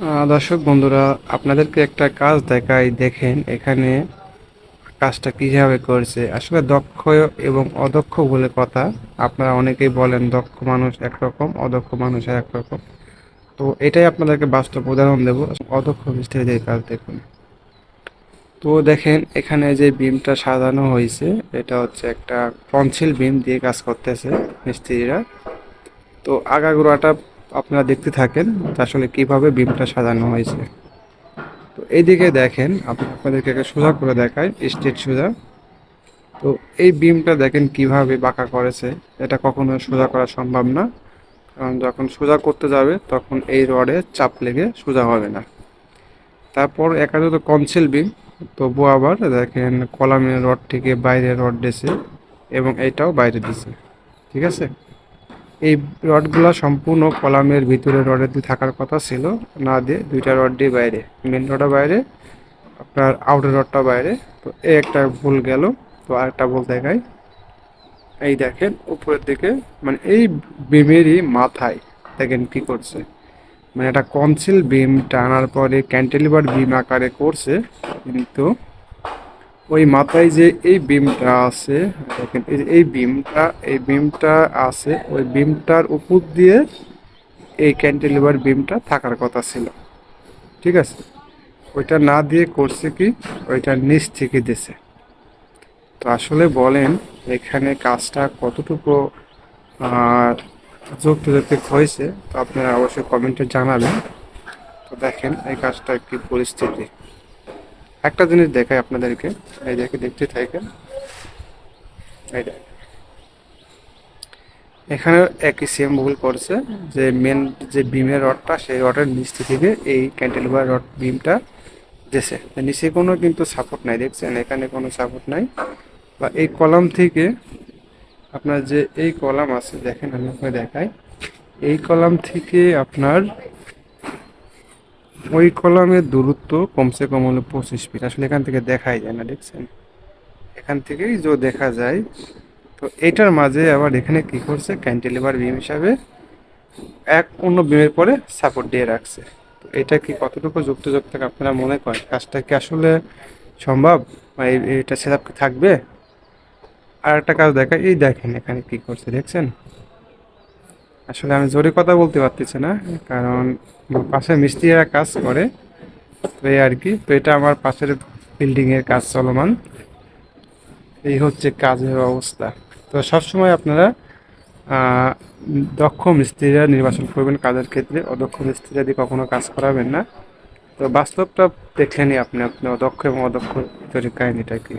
দর্শক বন্ধুরা, আপনাদেরকে একটা কাজ দেখাই। দেখেন এখানে কাজটা কীভাবে করছে। আসলে দক্ষ এবং অদক্ষ বলে কথা। আপনারা অনেকেই বলেন, দক্ষ মানুষ একরকম, অদক্ষ মানুষ এক রকম তো এটাই আপনাদেরকে বাস্তব উদাহরণ দেব। অদক্ষ মিস্ত্রি মিস্ত্রিদের কাজ দেখুন। তো দেখেন, এখানে যে বিমটা সাজানো হয়েছে, এটা হচ্ছে একটা পঞ্চিল বিম দিয়ে কাজ করতেছে মিস্ত্রিরা। তো আগাগোড়াটা আপনারা দেখতে থাকেন আসলে কীভাবে বিমটা সাজানো হয়েছে। তো এইদিকে দেখেন, আপনি আপনাদেরকে একটা সোজা করে দেখায় স্টেট সোজা। তো এই বিমটা দেখেন কীভাবে বাঁকা করেছে, এটা কখনো সোজা করা সম্ভব না। কারণ যখন সোজা করতে যাবে, তখন এই রডে চাপ লেগে সোজা হবে না। তারপর একাদশ তো কনসিল বিম তবু আবার দেখেন কলামের রড থেকে বাইরে রড দিয়েছে এবং এটাও বাইরে দিছে ঠিক আছে? এই রডগুলো সম্পূর্ণ কলামের ভিতরে রডের দিয়ে থাকার কথা ছিল। না দিয়ে দুইটা রড দিয়ে বাইরে মেন রডটা বাইরে, আপনার আউটার রডটা বাইরে। তো এই একটা ভুল গেল, তো আরেকটা ভুল দেখাই। এই দেখেন, উপরের দিকে মানে এই বিমেরই মাথায়, দেখেন কি করছে। মানে একটা কনসিল বিম টানার পরে ক্যান্টিলিভার বিম আকারে করছে, কিন্তু ওই মাথায় যে এই বিমটা আছে, দেখেন, এই যে এই বিমটা এই বিমটা আছে, ওই বিমটার উপর দিয়ে এই ক্যান্টিলিভার বিমটা থাকার কথা ছিল। ঠিক আছে? ওইটা না দিয়ে করছে কি? ওইটা নিচ থেকে দিছে। তো আসলে বলেন, এখানে কাজটা কতটুকু, আর যুক্তিযুক্তি হয়েছে, তো আপনারা অবশ্যই কমেন্টে জানাবেন। তো দেখেন, এই কাজটার কি পরিস্থিতি। একটা জিনিস দেখাই আপনাদেরকে। এই দেখে দেখতে থাকেন। এই দেখেন। এখানে একই সেম ভুল করছে, যে মেন যে বিমের রডটা, সেই রডের নিচ থেকে এই ক্যান্টিলিভার রড বিমটা দেশে নিচে কোনো কিন্তু সাপোর্ট নাই, দেখছেন? এখানে কোনো সাপোর্ট নাই। বা এই কলাম থেকে আপনার যে এই কলাম আছে, দেখেন আমি আপনাকে দেখাই। এই কলাম থেকে আপনার ওই কলামের দূরত্ব কমসে কম হলো পঁচিশ ফিট আসলে এখান থেকে দেখাই যায় না, দেখছেন? এখান থেকেই যে দেখা যায়, তো এটার মাঝে আবার এখানে কি করছে ক্যান্টিলিভার বিম হিসাবে এক অন্য বিমের পরে সাপোর্ট দিয়ে রাখছে। তো এটা কি কতটুকু যুক্তিযুক্ত আপনারা মনে করেন? কাজটা কি আসলে সম্ভব? বা এটা সেট থাকবে? আর একটা কাজ দেখা এই দেখেন এখানে কি করছে, দেখছেন? আসলে আমি জোরে কথা বলতে পারতেছি না, কারণ আমার পাশে মিস্ত্রিরা কাজ করে, তো এই আর কি। তো এটা আমার পাশের বিল্ডিং এর কাজ চলমান। এই হচ্ছে কাজের অবস্থা। তো সবসময় আপনারা দক্ষ মিস্ত্রিরা নির্বাচন করবেন কাজের ক্ষেত্রে। অদক্ষ মিস্ত্রিরা দিয়ে কখনো কাজ করাবেন না। তো বাস্তবটা দেখলেনই আপনি আপনি অদক্ষ এবং অদক্ষ ভিতরে কাহিনীটা কি?